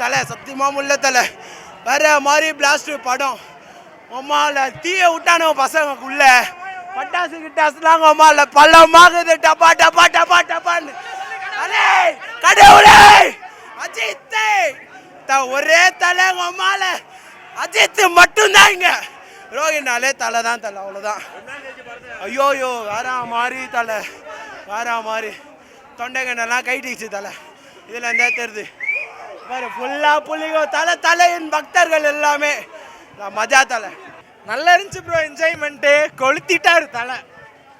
தலை சத்தியமாக முல்ல தலை. வேற மாதிரி பிளாஸ்ட் படம். உமால தீய விட்டானோ பசங்களுக்குள்ள. பட்டாசு கிட்டாசுலாங்க உமால பள்ளமாகுது. டப்பா டப்பா டப்பா டப்பான்னு. அலே கடவுளே! அஜித் த- ஒரே தலை உமால அஜித் மட்டும்தான் இங்க. ரோஹினாலே தலை தான் தலை அவ்வளோதான் ஐயோயோ வேற மாதிரி தலை. வேற மாதிரி. தொண்டைகண்டெல்லாம் கைட்டிச்சு தலை. இதில் இருந்தே தெரியுது. பாரு ஃபுல்லாக புள்ளிங்க தலை தலையின் பக்தர்கள் எல்லாமே. மஜா தலை. நல்லா இருந்துச்சு ப்ரோ என்ஜாய்மெண்ட்டு கொளுத்திட்டாரு தலை.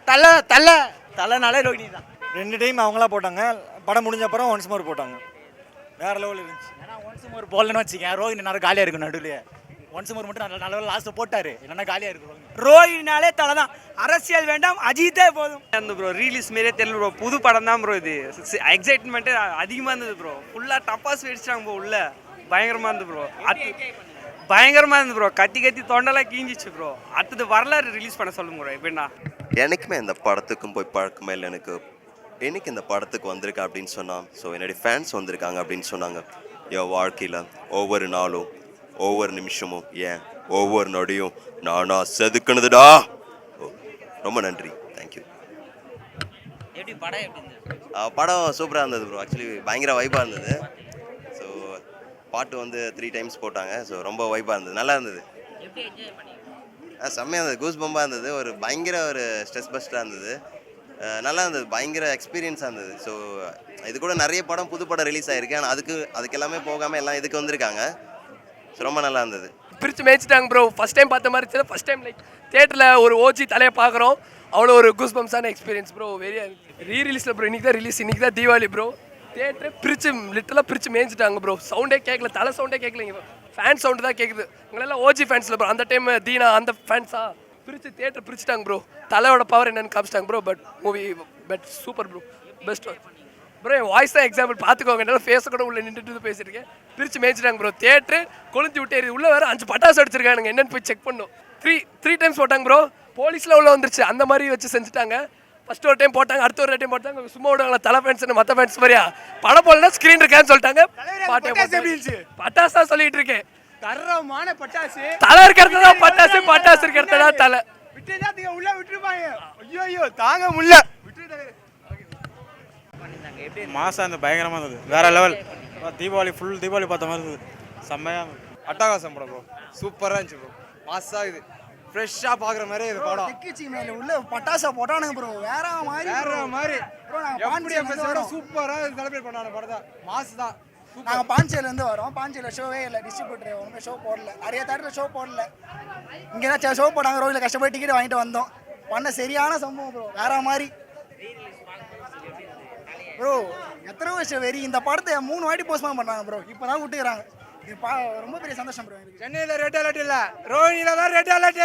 தலை தலை. தலைனாலே ரோகிணி தான் ரெண்டு டைம் அவங்களா போட்டாங்க. படம் முடிஞ்ச அப்புறம் ஒன்ஸ் மோர் போட்டாங்க. வேற லெவல் இருந்துச்சு. ஏன்னா ஒன்ஸ் மோர் போடலன்னு வச்சுக்கேன். ரோஹினி நேரம் காலியாக இருக்கும் நடுவில் ஒன்ஸ் மோர் மட்டும் நல்ல நல்ல லாஸ்ட்டு போட்டாரு. இல்லைன்னா காலியாக இருக்கும். ரோஹினி ரோஹினாலே தலை தான் அரசியல் வேண்டாம் அஜித்தே போதும். அந்த ப்ரோ ரீலீஸ் மாரியே தெரியல ப்ரோ புது படம் தான் ப்ரோ இது. எக்ஸைட்மெண்ட்டு அதிகமாக இருந்தது ப்ரோ ஃபுல்லாக டப்பாஸ் வெடிச்சிட்டாங்க ப்ரோ உள்ள. பயங்கரமாக இருந்தது ப்ரோ அடுத்து பயங்கரமாக இருந்தது ப்ரோ கத்தி கத்தி தொண்டெல்லாம் கீஞ்சிச்சு ப்ரோ அடுத்தது வரலாறு ரிலீஸ் பண்ண சொல்லுங்க ப்ரோ எப்படின்னா எனக்குமே இந்த படத்துக்கும் போய் பழக்கமே இல்லை. எனக்கு என்னைக்கு இந்த படத்துக்கு வந்திருக்கேன் அப்படின்னு சொன்னான் ஸோ என்னுடைய ஃபேன்ஸ் வந்திருக்காங்க அப்படின்னு சொன்னாங்க. என் வாழ்க்கையில் ஒவ்வொரு நாளும் ஒவ்வொரு நிமிஷமும் ஏன்? ஒவ்வொரு நொடியும் நானா செதுக்குனதுடா. ரொம்ப நன்றி. தேங்க்யூ எப்படி படம் எப்படி படம் சூப்பராக இருந்தது ப்ரோ ஆக்சுவலி பயங்கர வைப்பாக இருந்தது. ஸோ பாட்டு வந்து த்ரீ டைம்ஸ் போட்டாங்க. ஸோ ரொம்ப வைப்பாக இருந்தது. நல்லா இருந்தது. ஆ, செம்மையா இருந்தது. கூஸ் பம்பாக இருந்தது. ஒரு பயங்கர ஒரு ஸ்ட்ரெஸ் பஸ்டாக இருந்தது. நல்லா இருந்தது. பயங்கர எக்ஸ்பீரியன்ஸாக இருந்தது. ஸோ இது கூட நிறைய படம் புது படம் ரிலீஸ் ஆயிருக்கு. ஆனால் அதுக்கு அதுக்கு எல்லாமே போகாமல் எல்லாம் இதுக்கு வந்திருக்காங்க. ரொம்ப நல்லா இருந்தது. பிரித்து மேய்ச்சிட்டாங்க ப்ரோ ஃபஸ்ட் டைம் பார்த்த மாதிரி இருந்துச்சு ஃபஸ்ட் டைம் லைக் தேட்டரில் ஒரு ஓஜி தலையை பார்க்குறோம். அவ்வளோ ஒரு குஸ் பம்ஸான எக்ஸ்பீரியன்ஸ் ப்ரோ வெரி ரீ ரிலீஸில் ப்ரோ இன்றைக்கி தான் ரிலீஸ் இன்றைக்கி தான் தீபாவளி ப்ரோ தேட்டரை பிரித்து லிட்டலாக பிரித்து மேய்ஞ்சிட்டாங்க ப்ரோ சவுண்டே கேட்கல. தலை சவுண்டே கேட்கலைங்க ஃபேன் சவுண்டு தான் கேட்குது. உங்களெல்லாம் ஓஜி ஃபேன்ஸில் ப்ரோ அந்த டைம் தீனா அந்த ஃபேன்ஸா பிரித்து தேட்டர் பிரிச்சுட்டாங்க ப்ரோ தலையோட பவர் என்னென்னு காமிச்சிட்டாங்க bro but movie but super bro best bro N voice தான் எக்ஸாம்பிள் பார்த்துக்கோங்க. ஃபேஸை கூட உள்ள நின்றுட்டு பேசியிருக்கேன் பிரித்து மேய்ச்சிட்டாங்க ப்ரோ தேட்டரு கொளுத்தி விட்டு உள்ள வேற அஞ்சு பட்டாசு அடிச்சிருக்கானுங்க. என்னன்னு போய் செக் பண்ணும். த்ரீ த்ரீ டைம்ஸ் போட்டாங்க ப்ரோ போலீஸில் உள்ள வந்துருச்சு. அந்த மாதிரி வச்சு செஞ்சுட்டாங்க. ஃபர்ஸ்ட் ஒரு டைம் போட்டாங்க அடுத்த ஒரு டைம் போட்டாங்க. சும்மா விடுவாங்களா தலை ஃபேன்ஸ் மற்ற ஃபேன்ஸ் மாதிரியா? படம் போடலன்னா ஸ்க்ரீன் இருக்கான்னு சொல்லிட்டாங்க. பாட்டே பட்டாசு தான் சொல்லிட்டு இருக்கேன். தரமான பட்டாசு. தலை இருக்கிறது தான் பட்டாசு பட்டாசு இருக்கிறது தான் தலை. விட்டுதான் உள்ள விட்டுருப்பாங்க. ஐயோ ஐயோ தாங்க முடியல. மாசம் அந்த பயங்கரமாக இருந்தது. வேற லெவல் தீபாவளி ஃபுல் தீபாவளி பார்த்த மாதிரி இருந்தது. செம்மையாக இருந்தது. அட்டகாசம் படம் ப்ரோ சூப்பராக இருந்துச்சு ப்ரோ மாசா இது. ஃப்ரெஷ்ஷாக பார்க்குற மாதிரி இது படம். திக்கிச்சி மேல உள்ள பட்டாசா போட்டானுங்க ப்ரோ வேற மாதிரி வேற மாதிரி. ப்ரோ நாங்க எப்படி பாண்டிச்சேரில இருந்து எபிசோட வரோம். சூப்பராக செலிப்ரேட் பண்ணான படம் தான் மாசு தான். நாங்க பாண்டிச்சேரில இருந்து வரோம். பாண்டிச்சேரியில ஷோவே இல்ல. டிஸ்ட்ரிபியூட்டர் ஒன்றுமே ஷோ போடல. நிறைய தேட்டர்ல ஷோ போடல. இங்க தான் ஷோ போட்டாங்க. ரோஹில கஷ்டப்பட்டு டிக்கெட் வாங்கிட்டு வந்தோம். பண்ண சரியான சம்பவம் ப்ரோ வேற மாதிரி. ப்ரோ எத்தனை வருஷம் வெறி? இந்த படத்தை மூணு வாட்டி போஸ்ட்மான் பண்ணாங்க ப்ரோ இப்பதான் விட்டுக்கிறாங்க இது பா ரொம்ப பெரிய சந்தோஷம் ப்ரோ எனக்கு. சென்னையில் ரெட் அலர்ட் இல்லை. ரோஹினியில் தான் ரெட் அலர்ட்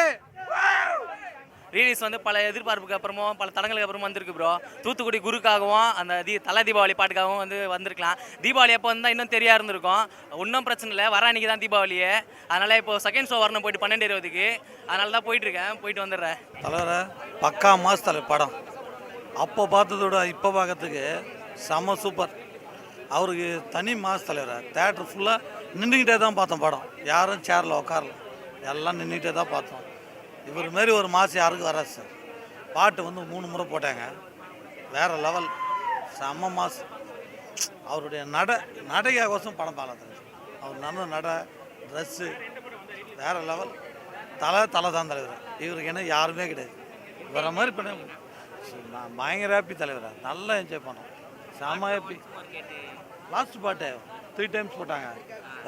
ரீலீஸ் வந்து பல எதிர்பார்ப்புக்கு அப்புறமும் பல தடங்களுக்கு அப்புறமும் வந்திருக்கு ப்ரோ தூத்துக்குடி குருக்காகவும் அந்த தீ தலை தீபாவளி பாட்டுக்காகவும் வந்து வந்திருக்கலாம். தீபாவளி அப்போ வந்தால் இன்னும் தெரியா இருந்திருக்கும். ஒன்றும் பிரச்சனை இல்லை. வர அன்னைக்கு தான் தீபாவளியே. அதனால் இப்போ செகண்ட் ஷோ வரணும் போயிட்டு பன்னெண்டு இருபதுக்கு. அதனால தான் போயிட்டு இருக்கேன் போயிட்டு வந்துடுறேன். தலைவர பக்கா மாஸ் தலை படம். அப்போ பார்த்ததோட இப்போ பார்க்கறதுக்கு செம்ம சூப்பர். அவருக்கு தனி மாஸ் தலைவர். தேட்டர் ஃபுல்லாக நின்றுக்கிட்டே தான் பார்த்தோம் படம். யாரும் சேரில் உட்காரல. எல்லாம் நின்றுக்கிட்டே தான் பார்த்தோம். இவர் மாரி ஒரு மாதம் யாருக்கும் வராது சார் பாட்டு வந்து மூணு முறை போட்டாங்க. வேறு லெவல் செம்ம மாஸ். அவருடைய நட நடைக்காகோசம் படம் பார்க்கலாம் அவர் நல்ல நட ட்ரெஸ்ஸு வேற லெவல் தலை தலை தான் தலைவர். இவருக்கு என்ன யாருமே கிடையாது. இவரை மாதிரி பண்ண நான் பயங்கர ஹாப்பி தலைவர். நல்லா என்ஜாய் பண்ணோம். செம ஹாப்பி லாஸ்ட் பாட்டு த்ரீ டைம்ஸ் போட்டாங்க.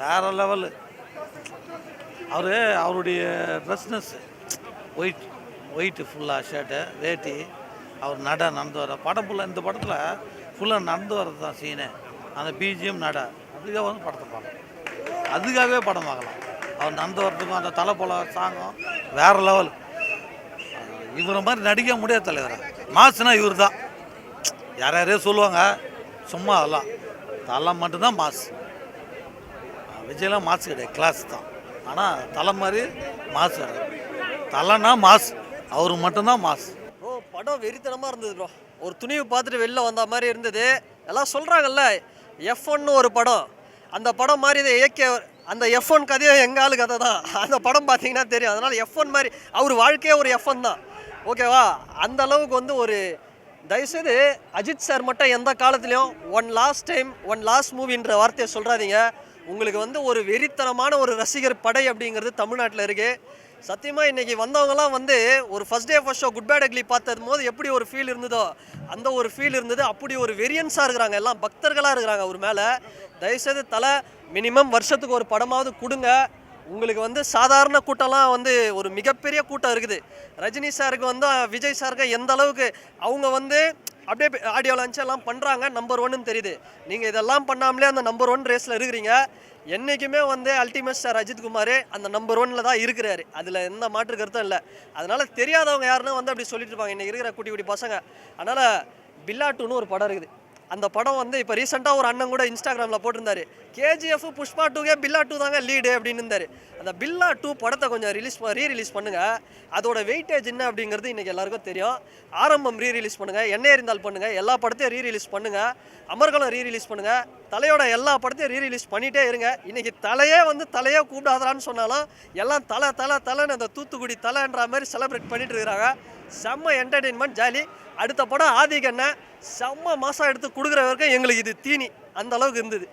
வேற லெவலு அவர் அவருடைய ட்ரெஸ்னஸ் ஒயிட் ஒயிட்டு ஃபுல்லாக ஷர்ட்டு வேட்டி. அவர் நட நடந்து வர. படம் ஃபுல்லாக இந்த படத்தில் ஃபுல்லாக நடந்து வர்றது தான் சீனு அந்த பிஜிஎம் நட. அதுக்காக வந்து படத்தை பார்க்கலாம் அதுக்காகவே படம் பார்க்கலாம். அவர் நடந்து வர்றதுக்கும் அந்த தலை போல சாங்கும் வேற லெவல் இவரை மாதிரி நடிக்க முடியாது தலைவர். மாசுனா இவர் தான் யார் யாரையோ சொல்லுவாங்க. சும்மா அதெல்லாம். தலை மட்டும்தான் மாஸ் விஜயெலாம் மாஸ் கிடையாது. கிளாஸ் தான். ஆனால் தலை மாதிரி மாஸ் கிடையாது தலைனா மாஸ் அவர் மட்டும்தான் மாஸ் ப்ரோ படம் வெறித்தனமாக இருந்தது ப்ரோ. ஒரு துணிவு பார்த்துட்டு வெளில வந்த மாதிரி இருந்தது. எல்லாம் சொல்கிறாங்கல்ல எஃப் ஒன்னு ஒரு படம். அந்த படம் மாதிரி இதை இயக்கிய அந்த எஃப் ஒன் கதையோ எங்கள் ஆளு கதை தான். அந்த படம் பார்த்தீங்கன்னா தெரியும். அதனால் எஃப் ஒன் மாதிரி அவர் வாழ்க்கையே ஒரு எஃப் ஒன் தான். ஓகேவா? அந்த அளவுக்கு வந்து ஒரு தயவுசெய்து அஜித் சார் மட்டும் எந்த காலத்துலேயும் one last time one last மூவின்ற வார்த்தையை சொல்கிறாதீங்க உங்களுக்கு வந்து ஒரு வெறித்தனமான ஒரு ரசிகர் படை அப்படிங்கிறது தமிழ்நாட்டில் இருக்குது சத்தியமாக இன்றைக்கி வந்தவங்கலாம் வந்து ஒரு first day first show good bad ugly பார்த்தது போது எப்படி ஒரு ஃபீல் இருந்ததோ அந்த ஒரு ஃபீல் இருந்தது. அப்படி ஒரு வெரியன்ஸாக இருக்கிறாங்க. எல்லாம் பக்தர்களாக இருக்கிறாங்க அவர் மேலே. தயவுசெய்து தலை மினிமம் வருஷத்துக்கு ஒரு படமாவது கொடுங்க. உங்களுக்கு வந்து சாதாரண கூட்டம்லாம் வந்து ஒரு மிகப்பெரிய கூட்டம் இருக்குது. ரஜினி சாருக்கு வந்து விஜய் சாருக்கு எந்த அளவுக்கு அவங்க வந்து அப்படியே ஆடியோ லான்ச் எல்லாம் பண்ணுறாங்க நம்பர் ஒன்னு தெரியுது. நீங்கள் இதெல்லாம் பண்ணாமலே அந்த நம்பர் ஒன் ரேஸில் இருக்கிறீங்க. என்றைக்குமே வந்து அல்டிமேட் ஸ்டார் அஜித் குமார் அந்த நம்பர் ஒனில் தான் இருக்கிறாரு. அதில் எந்த மாற்று கருத்தும் இல்லை. அதனால் தெரியாதவங்க யாருன்னு வந்து அப்படி சொல்லிட்டு இருப்பாங்க. இன்னைக்கு இருக்கிற குட்டி குட்டி பசங்க. அதனால் பில்லாட்டுன்னு ஒரு படம் இருக்குது. அந்த படம் வந்து இப்போ ரீசெண்டாக ஒரு அண்ணன் கூட இன்ஸ்டாகிராமில் போட்டிருந்தாரு. கேஜிஎஃப் புஷ்பா டூக்கே பில்லா டூ தாங்க லீடு அப்படின்னு இருந்தார். அந்த பில்லா டூ படத்தை கொஞ்சம் ரிலீஸ் ரீ ரிலீஸ் பண்ணுங்கள் அதோட வெயிட்டேஜ் என்ன அப்படிங்கிறது இன்றைக்கி எல்லாருக்கும் தெரியும். ஆரம்பம் ரீ ரிலீஸ் பண்ணுங்கள் என்ன இருந்தால் பண்ணுங்கள் எல்லா படத்தையும் ரீ ரிலீஸ் பண்ணுங்கள் அமர்கலம் ரீ ரிலீஸ் பண்ணுங்கள் தலையோட எல்லா படத்தையும் ரீ ரிலீஸ் பண்ணிகிட்டே இருங்க. இன்றைக்கி தலையே வந்து தலையே கூப்பிடாதான்னு சொன்னாலும் எல்லாம் தலை தலை தலைன்னு அந்த தூத்துக்குடி தலைன்ற மாதிரி செலிப்ரேட் பண்ணிட்டு இருக்கிறாங்க. செம்ம என்டர்டெயின்மெண்ட் ஜாலி அடுத்த படம் ஆதிகண்ண செம்ம மாசம் எடுத்து கொடுக்குற வரைக்கும் எங்களுக்கு இது தீனி. அந்த அளவுக்கு இருந்தது.